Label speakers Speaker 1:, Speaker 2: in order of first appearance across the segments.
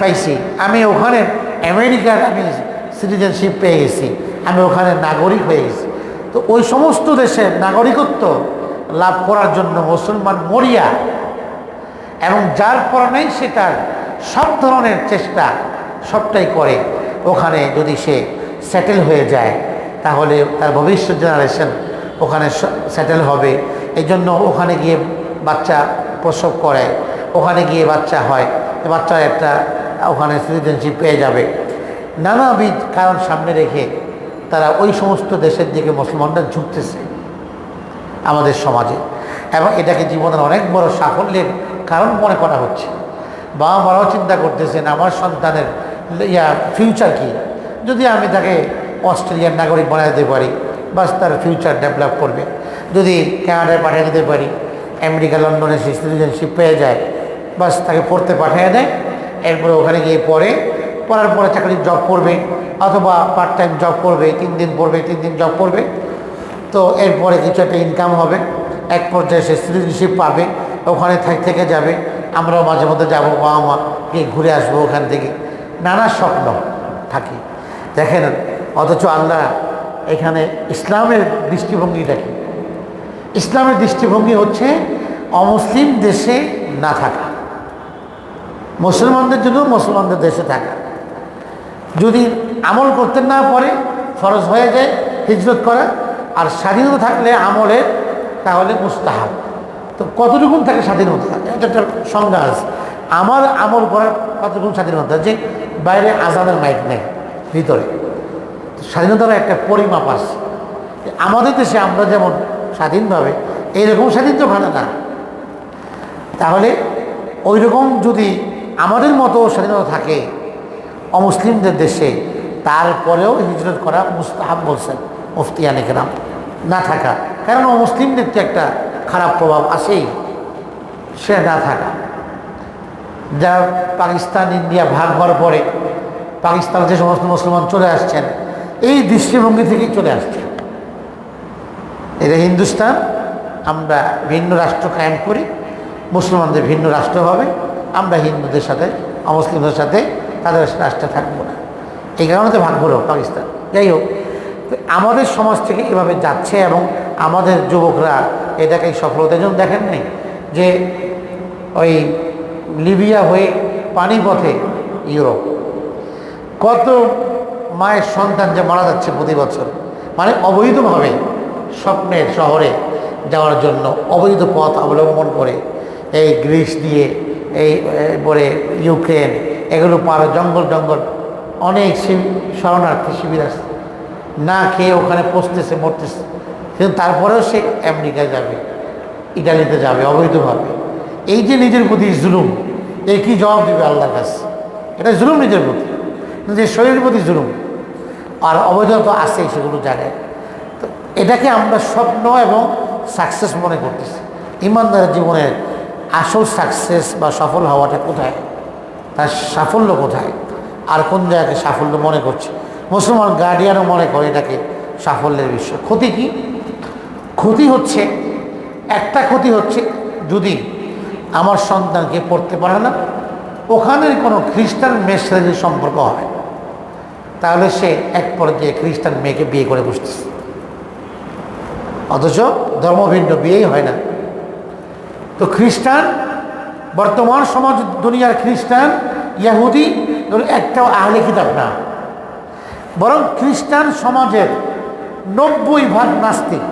Speaker 1: পাইছি। আমি ওখানে আমেরিকার আমি সিটিজেনশিপ পেয়ে গেছি। আমি ওখানে নাগরিক হয়ে গেছি। তো ওই সমস্ত দেশের নাগরিকত্ব লাভ করার জন্য মুসলমান মরিয়া এবং যার পরনেই সে তার সব ধরনের চেষ্টা সবটাই করে। ওখানে যদি সে সেটেল হয়ে যায়, তাহলে তার ভবিষ্যৎ জেনারেশন ওখানে সেটেল হবে। এই জন্য ওখানে গিয়ে বাচ্চা প্রসব করে ওখানে গিয়ে বাচ্চা হয়। বাচ্চা একটা ওখানে সিটিজেনশিপ পেয়ে যাবে। নানাবিধ কারণ সামনে রেখে তারা ওই সমস্ত দেশের দিকে মুসলমানরা ঝুঁকতেছে আমাদের সমাজে। এবং এটাকে জীবনের অনেক বড় সাফল্যের কারণ মনে করা হচ্ছে। বাবা মারাও চিন্তা করতেছেন, আমার সন্তানের ইয়া ফিউচার কি? যদি আমি তাকে অস্ট্রেলিয়ার নাগরিক বানাতে পারি, বাস তার ফিউচার ডেভেলপ করবে। যদি কানাডায় পাঠিয়ে দিতে পারি, আমেরিকা, লন্ডনে সে সিটিজেনশিপ পেয়ে যায় বাস তাকে পড়তে পাঠিয়ে দেয়। এরপরে ওখানে গিয়ে পড়ে। পড়ার পরে চাকরির জব করবে অথবা পার্ট টাইম জব করবে, তিন দিন পড়বে, তিন দিন জব করবে। তো এরপরে কিছু একটা ইনকাম হবে। এক পর্যায়ে সে সিটিজেনশিপ পাবে, ওখানে থাক যাবে। আমরাও মাঝে মধ্যে যাব, বাবা মা গিয়ে ঘুরে আসব ওখান থেকে। নানা স্বপ্ন থাকি। দেখেন, অথচ আল্লাহ এখানে ইসলামের দৃষ্টিভঙ্গিটা কি ইসলামের দৃষ্টিভঙ্গি হচ্ছে অমুসলিম দেশে না থাকা। মুসলমানদের জন্য মুসলমানদের দেশে থাকা। যদি আমল করতে না পারে, ফরজ হয়ে যায়, হিজরত করা, আর স্বাধীনতা থাকলে আমলের, তাহলে মুস্তাহাব। তো কতটুকুন থাকে স্বাধীনতা? এটা একটা সংজ্ঞা আছে। আমার আমল করার কতটুকুন স্বাধীনতা? যে বাইরে আজানের মাইক নেই, ভিতরে। স্বাধীনতার একটা পরিমাপ আছে। আমাদের দেশে আমরা যেমন স্বাধীনভাবে, এইরকম স্বাধীন তো ওখানে না। তাহলে ওই রকম যদি আমাদের মতো স্বাধীনতা থাকে অমুসলিমদের দেশে, তারপরেও হিজরত করা মুস্তাহাব বলছেন মুফতি আলিকরাম না থাকা। কারণ অমুসলিমদের তো একটা খারাপ প্রভাব আছেই। সে না থাকা। যা পাকিস্তান, ইন্ডিয়া ভাগ হওয়ার পরে পাকিস্তান যে সমস্ত মুসলমান চলে আসছেন, এই দৃষ্টিভঙ্গি থেকেই চলে আসছে। এটা হিন্দুস্তান, আমরা ভিন্ন রাষ্ট্র কায়েম করি, মুসলমানদের ভিন্ন রাষ্ট্র হবে। আমরা হিন্দুদের সাথে, অমুসলিমদের সাথে তাদের রাষ্ট্রে থাকব না। এই কারণে তো ভাগ হলো পাকিস্তান। যাই হোক আমাদের সমাজ থেকে এভাবে যাচ্ছে এবং আমাদের যুবকরা এটাকে সফলতার জন্য দেখেন নাই যে ওই লিবিয়া হয়ে পানিপথে ইউরোপ। কত মায়ের সন্তান যে মারা যাচ্ছে প্রতি বছর। মানে অবৈধভাবে স্বপ্নের শহরে যাওয়ার জন্য অবৈধ পথ অবলম্বন করে এই গ্রিস দিয়ে এই পরে ইউক্রেন, এগুলো পার জঙ্গল জঙ্গল। অনেক শরণার্থী শিবির আছে। না খেয়ে ওখানে পচতেছে মরতেছে। কিন্তু তারপরেও সে আমেরিকায় যাবে, ইটালিতে যাবে, অবৈধভাবে। এই যে নিজের প্রতি জুলুম এই কি জবাব দেবে আল্লাহর কাছে? এটা জুলুম নিজের প্রতি। নিজের শরীরের প্রতি জুলুম। আর অবৈধ তো আছেই, সেগুলো জায়গায় তো এটাকে আমরা স্বপ্ন এবং সাকসেস মনে করতেছি। ইমানদারের জীবনের আসল সাকসেস বা সফল হওয়াটা কোথায়? তার সাফল্য কোথায়? আর কোন জায়গাকে সাফল্য মনে করছে? মুসলমান গার্ডিয়ানও মনে করে এটাকে সাফল্যের বিষয় ক্ষতি কি? ক্ষতি হচ্ছে, একটা ক্ষতি হচ্ছে যদি আমার সন্তানকে পড়তে পারে না, ওখানের কোনো খ্রিস্টান মেয়ের সাথে যদি সম্পর্ক হয় তাহলে সে এক পর্যায়ে খ্রিস্টান মেয়েকে বিয়ে করে বসতেছে। অথচ ধর্মভিন্ন বিয়েই হয় না। তো খ্রিস্টান, বর্তমান সমাজ দুনিয়ার খ্রিস্টান ইয়াহুদি একটাও আহলে কিতাব না। বরং খ্রিস্টান সমাজের নব্বই ভাগ নাস্তিক।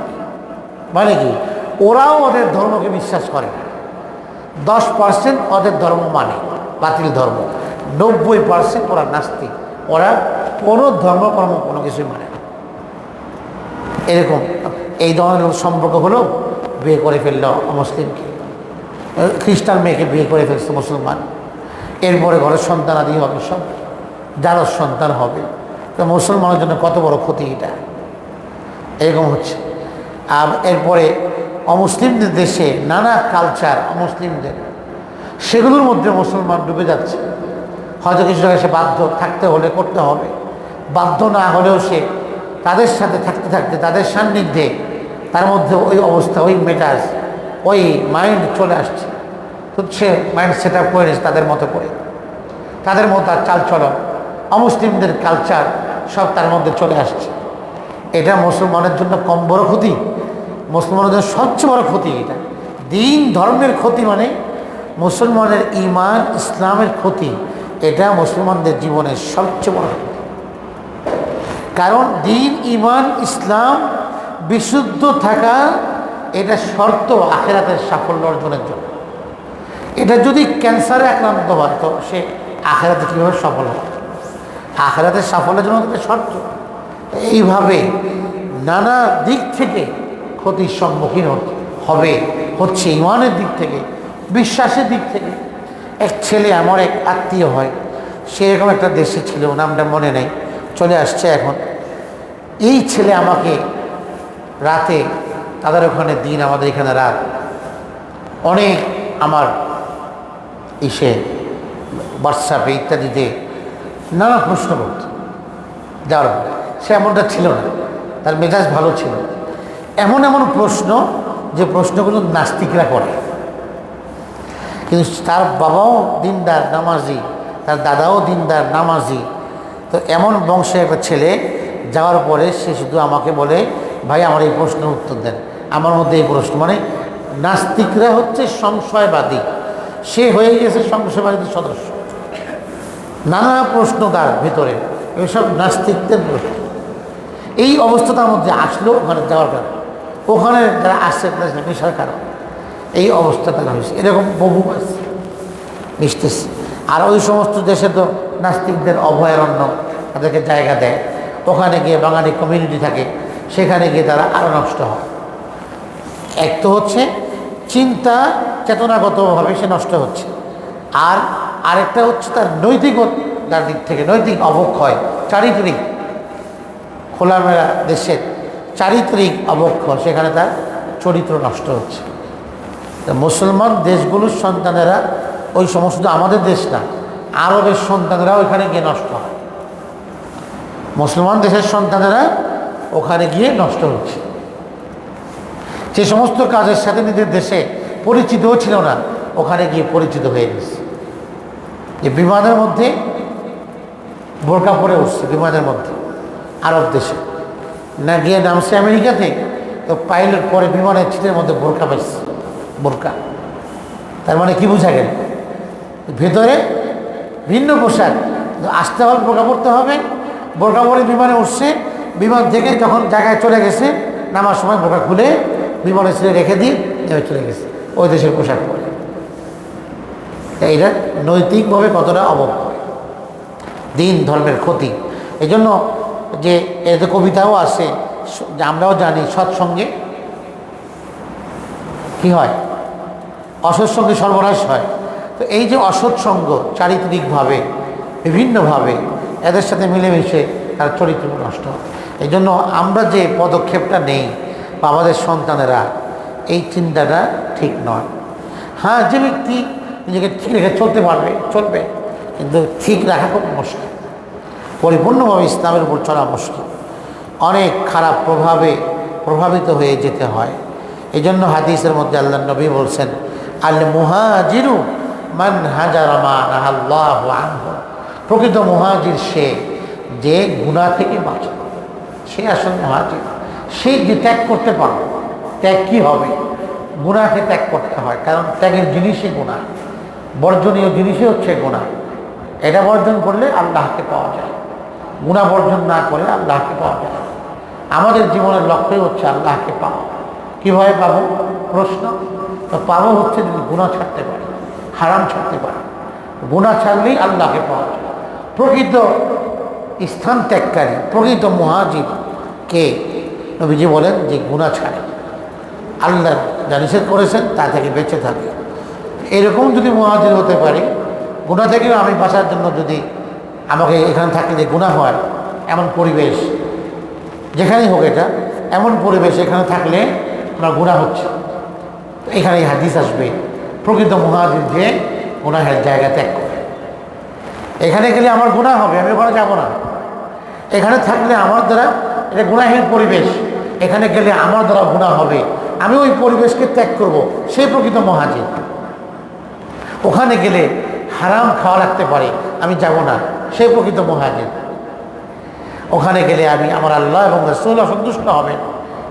Speaker 1: মানে কি? ওরাও ওদের ধর্মকে বিশ্বাস করে দশ পার্সেন্ট ওদের ধর্ম মানে বাতিল ধর্ম। নব্বই পার্সেন্ট ওরা নাস্তিক। ওরা কোনো ধর্মকর্ম কোনো কিছুই মানে এরকম, এই ধরনের সম্পর্ক হলো বিয়ে করে ফেলল মুসলিমকে। খ্রিস্টান মেয়েকে বিয়ে করে ফেলছে মুসলমান। এরপরে ঘরের সন্তান আদি হবে সব। যার সন্তান হবে। তো মুসলমানের জন্য কত বড় ক্ষতি এটা? এরকম হচ্ছে। আর এরপরে অমুসলিমদের দেশে নানা কালচার অমুসলিমদের, সেগুলোর মধ্যে মুসলমান ডুবে যাচ্ছে। হয়তো কিছু জায়গায় সে বাধ্য থাকতে হলে করতে হবে। বাধ্য না হলেও সে তাদের সাথে থাকতে থাকতে, তাদের সান্নিধ্যে তার মধ্যে ওই অবস্থা, ওই মেটাজ ওই মাইন্ড চলে আসছে। তো সে মাইন্ড সেট আপ করে তাদের মতো করে। তাদের মতো তার চালচলন। অমুসলিমদের কালচার সব তার মধ্যে চলে আসছে। এটা মুসলমানের জন্য কম বড় ক্ষতি। মুসলমানের জন্য সবচেয়ে বড় ক্ষতি এটা। দিন ধর্মের ক্ষতি মানে মুসলমানের ইমান ইসলামের ক্ষতি। এটা মুসলমানদের জীবনের সবচেয়ে বড় ক্ষতি। কারণ দিন ইমান ইসলাম, বিশুদ্ধ থাকা এটা শর্ত আখেরাতের সাফল্য অর্জনের জন্য। এটা যদি ক্যান্সারে আক্রান্ত হয়, তো সে আখেরাতে কীভাবে সফল হয় আখেরাতের সাফল্যের জন্য এটা শর্ত। এইভাবে নানা দিক থেকে ক্ষতির সম্মুখীন হবে, হচ্ছে ইমানের দিক থেকে, বিশ্বাসের দিক থেকে। এক ছেলে, আমার এক আত্মীয় হয় সেরকম একটা দেশে ছিল নামটা মনে নেই, চলে আসছে এখন। এই ছেলে আমাকে রাতে তাদের ওখানে দিন আমাদের এখানে রাত। অনেক আমার ইসে হোয়াটসঅ্যাপে ইত্যাদিতে নানা প্রশ্ন করত। পরে সে এমনটা ছিল না। তার মেজাজ ভালো ছিল। এমন এমন প্রশ্ন যে প্রশ্নগুলো নাস্তিকরা করে। কিন্তু তার বাবাও দিনদার, নামাজি। তার দাদাও দিনদার, নামাজি। তো এমন বংশে একটা ছেলে যাওয়ার পরে সে শুধু আমাকে বলে, ভাই, আমার এই প্রশ্নের উত্তর দেন। আমার মধ্যে এই প্রশ্ন মানে নাস্তিকরা হচ্ছে সংশয়বাদী। সে হয়ে গেছে সংশয়বাদীদের সদস্য। নানা প্রশ্ন তার ভিতরে এসব নাস্তিকদের প্রশ্ন। এই অবস্থা তার মধ্যে আসলো ওখানে যাওয়ার কারণ। ওখানে যারা আসছে তারা নেশার কারণ। এই অবস্থা তারা হয়েছে এরকম বহু আছে। মিশতেছে আর ওই সমস্ত দেশে তো নাস্তিকদের অভয়ারণ্য তাদেরকে জায়গা দেয়। ওখানে গিয়ে বাঙালি কমিউনিটি থাকে। সেখানে গিয়ে তারা আরও নষ্ট হয়। এক তো হচ্ছে চিন্তা চেতনাগতভাবে সে নষ্ট হচ্ছে। আর আরেকটা হচ্ছে তার নৈতিকতার দিক থেকে নৈতিক অবক্ষয়, চারিত্রিক। খোলামেলা দেশের চারিত্রিক অবক্ষয়, সেখানে তার চরিত্র নষ্ট হচ্ছে। মুসলমান দেশগুলোর সন্তানেরা, ওই সমস্ত আমাদের দেশ না, আরবের সন্তানেরা ওইখানে গিয়ে নষ্ট হয়। মুসলমান দেশের সন্তানেরা ওখানে গিয়ে নষ্ট হচ্ছে। যে সমস্ত কাজের সাথে নিজের দেশে পরিচিতও ছিল না, ওখানে গিয়ে পরিচিত হয়ে গেছে। যে বিমানের মধ্যে, বোরকা পরে উঠছে বিমানের মধ্যে, আরব দেশে। না গিয়ে নামছে আমেরিকাতে, তো পাইলট পরে বিমানের ছিটের মধ্যে বোরকা পাইছে বোরকা। তার মানে কি বোঝা গেল? ভেতরে ভিন্ন পোশাক আসতে হবে, বোরকা পড়তে হবে। বোরকা পরে বিমানে উঠছে, বিমান থেকে যখন জায়গায় চলে গেছে, নামার সময় বোরকা খুলে বিমানে ছেড়ে রেখে দিয়ে চলে গেছে। ওই দেশের পোশাক পরে। এটা নৈতিকভাবে কতটা অবক্ষয় দিন ধর্মের ক্ষতি। এই জন্য যে এতে কবিতাও আছে আমরাও জানি সৎসঙ্গে কি হয়? অসৎসঙ্গে সর্বনাশ হয়। তো এই যে অসৎসঙ্গ চারিত্রিকভাবে, বিভিন্নভাবে এদের সাথে মিলেমিশে তার চরিত্র নষ্ট হয়। এই জন্য আমরা যে পদক্ষেপটা নেই বা আমাদের সন্তানেরা, এই চিন্তাটা ঠিক নয়। হ্যাঁ যে ব্যক্তি নিজেকে ঠিক রেখে চলতে পারবে, চলবে, কিন্তু ঠিক রাখা খুব মুশকিল। পরিপূর্ণভাবে ইসলামের উপর চলা মুশকিল। অনেক খারাপ প্রভাবে প্রভাবিত হয়ে যেতে হয়। এই জন্য হাদিসের মধ্যে আল্লাহ নবী বলছেন আল মুহাজিরু মান আনহু। প্রকৃত মুহাজির সে যে গুনাহ থেকে বাঁচে। সে আসলে মহাজির। সে যে ত্যাগ করতে পারবে, ত্যাগ কি হবে? গুণাকে ত্যাগ করতে হয়, কারণ ত্যাগের জিনিসই গুণা বর্জনীয় জিনিসই হচ্ছে গুণা এটা বর্জন করলে আল্লাহকে পাওয়া যায়। গুণা বর্জন না করে আল্লাহকে পাওয়া যায় আমাদের জীবনের লক্ষ্যই হচ্ছে আল্লাহকে পাওয়া। কীভাবে পাবো? প্রশ্ন। তো পাবো হচ্ছে যদি গুণা ছাড়তে পারি, হারাম ছাড়তে পারি। গুণা ছাড়লেই আল্লাহকে পাওয়া যায়। প্রকৃত স্থান ত্যাগকারী, প্রকৃত মহাজীব কে? নবীজি বলেন যে গুণা ছাড়ে। আল্লাহ যা নিষেধ করেছেন তা থেকে বেঁচে থাকে। এরকম যদি মহাজির হতে পারে গুণা থেকেও আমি বাঁচার জন্য যদি আমাকে এখানে থাকলে যে গুণা হয়, এমন পরিবেশ যেখানেই হোক এটা, এমন পরিবেশ এখানে থাকলে আমার গুণা হচ্ছে। এখানে হাদিস আসবে, প্রকৃত মহাজির যে গুণাহের জায়গা ত্যাগ করে। এখানে গেলে আমার গুণা হবে, আমি ওখানে যাব না। এখানে থাকলে আমার দ্বারা এটা গুণাহীন পরিবেশ। এখানে গেলে আমার দ্বারা গুণা হবে। আমি ওই পরিবেশকে ত্যাগ করব। সেই প্রকৃত মহাজির ওখানে গেলে হারাম খাওয়া রাখতে পারে। আমি যাব না। সে প্রকৃত মহাজির ওখানে গেলে আমি আমার আল্লাহ এবং রসুল অসন্তুষ্ট হবে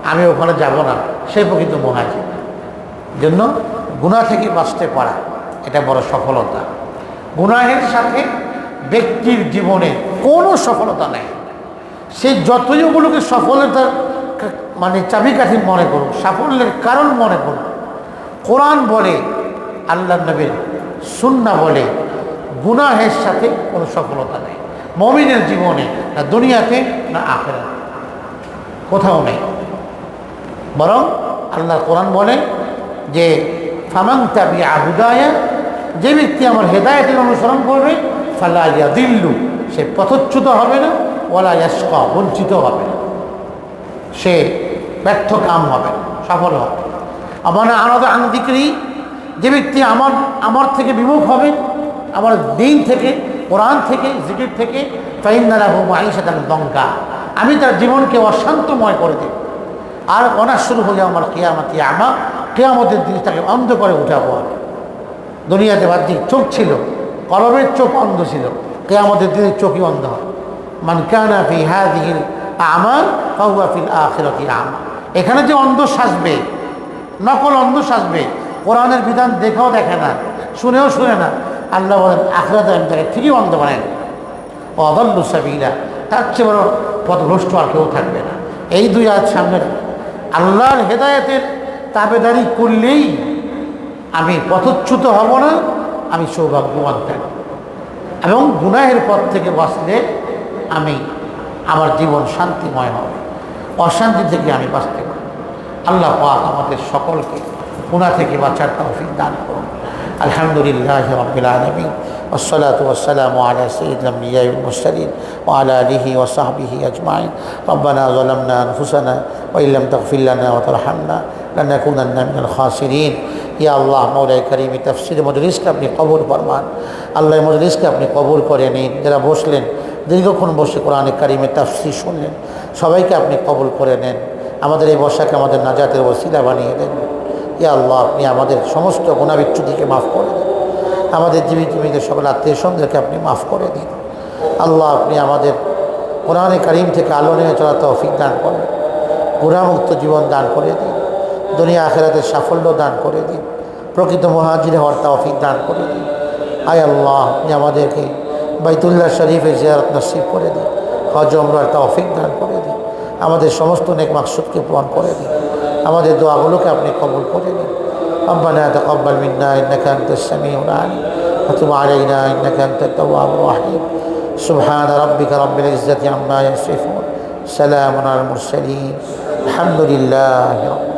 Speaker 1: আমি ওখানে যাব না। সে প্রকৃত মহাজির জন্য গুণা থেকে বাঁচতে পারা, এটা বড় সফলতা। গুনাহের সাথে ব্যক্তির জীবনে কোনো সফলতা নেই। সে যতই ওগুলোকে সফলতার মানে চাবিকাঠি মনে করুক, সাফল্যের কারণ মনে করুক, কোরআন বলে, আল্লাহ নবীর সুন্না বলে, গুনাহের সাথে কোনো সফলতা নেই। মমিনের জীবনে, না দুনিয়াতে, না আখেরাতে। কোথাও নেই। বরং আল্লাহ কোরআন বলে যে ফামাং তাবি আহুদায়া যে ব্যক্তি আমার হেদায়তের অনুসরণ করবে ইয়া দিল্লু সে পথচ্যুত হবে না। ওলা ইয়াসকা বঞ্চিত হবে। সে ব্যর্থ কাম হবে, সফল হবে। আমার আলাদা আনদিকরি যে ব্যক্তি আমার আমার থেকে বিমুখ হবে, আমার দিন থেকে, কোরআন থেকে, জিকির থেকে ফাইন্দারা হু মাইশাতান দঙ্কা আমি তার জীবনকে অশান্তময় করে দেব। আর অনার শুরু হয়ে আমার কেয়ামাতি আমা, কেয়ামতের দিন তাকে অন্ধ করে উঠাবো আমি। দুনিয়াতে বাহ্যিক চোখ ছিল, কলমের চোখ অন্ধ ছিল, কেয়ামতের দিনে চোখই অন্ধ হয় মান কানা ফি হাদিহিল আমার ফাহুয়া ফিল আখিরাতি আমা এখানে যে অন্ধ সাজবে, নকল অন্ধ সাজবে, কোরআনের বিধান দেখেও দেখে না, শুনেও শুনে না, আল্লাহ বলেন, আখরাতে আমি তাকে ঠিকই অন্ধ বানাই অদল্লু সাবিলা, তার চেয়ে বড় পথভ্রষ্ট আর কেউ থাকবে না। এই দুই আজ সামনে আল্লাহর হেদায়তের তাবেদারি করলেই আমি পথচ্যুত হব না, আমি সৌভাগ্যবান থাকব। এবং গুনাহের পথ থেকে বাঁচলে আমি আমার জীবন শান্তিময় হবে অশান্তি থেকে আমি বাঁচতে পারি আল্লাহ পাক আমাদের সকলকে গুণা থেকে বাঁচার তৌফিক দান করুন আলহামদুলিল্লাহ রবিল আলমী والصلاة والسلام على سيد الأنبياء والمرسلين وعلى آله وصحبه أجمعين ربنا ظلمنا أنفسنا وإن لم تغفر لنا وترحمنا لنكونن من الخاسرين ইয়া আল্লাহ মৌলাই করিমি তফসির মজলিসকে আপনি কবুল ফরমান আল্লাহ মজলিসকে আপনি কবুল করে নিন যারা বসলেন দীর্ঘক্ষণ বসে কোরআনে কারিমে তাফসির শুনলেন। সবাইকে আপনি কবল করে নেন। আমাদের এই বর্ষাকে আমাদের নাজাতের ওসিলা বানিয়ে দেন। ইয়া আল্লাহ, আপনি আমাদের সমস্ত গুণাবিচ্ছুতিকে মাফ করে দেন। আমাদের জীবিত জীবিত সকল আত্মীয় স্বজনদেরকে আপনি মাফ করে দিন। আল্লাহ, আপনি আমাদের কোরআনে কারিম থেকে আলো নিয়ে চলা তৌফিক দান করেন। গুণামুক্ত জীবন দান করে দিন। দুনিয়া আখেরাতের সাফল্য দান করে দিন। প্রকৃত মহাজির হওয়ার তৌফিক দান করে দিন। আয় আল্লাহ, আপনি আমাদেরকে বাইতুল্লাহ শরীফে জিয়ারত নসিব করে দিন হজ অমরার তৌফিক দান করে দিন আমাদের সমস্ত নেক মাকসুদকে পূরণ করে দিন আমাদের দোয়াগুলোকে আপনি কবুল করে দিন ربنا تقبل منا انك انت السميع العليم وتب علينا انك انت التواب الرحيم سبحان ربك رب العزه عما يصفون سلام على المرسلين الحمد لله رب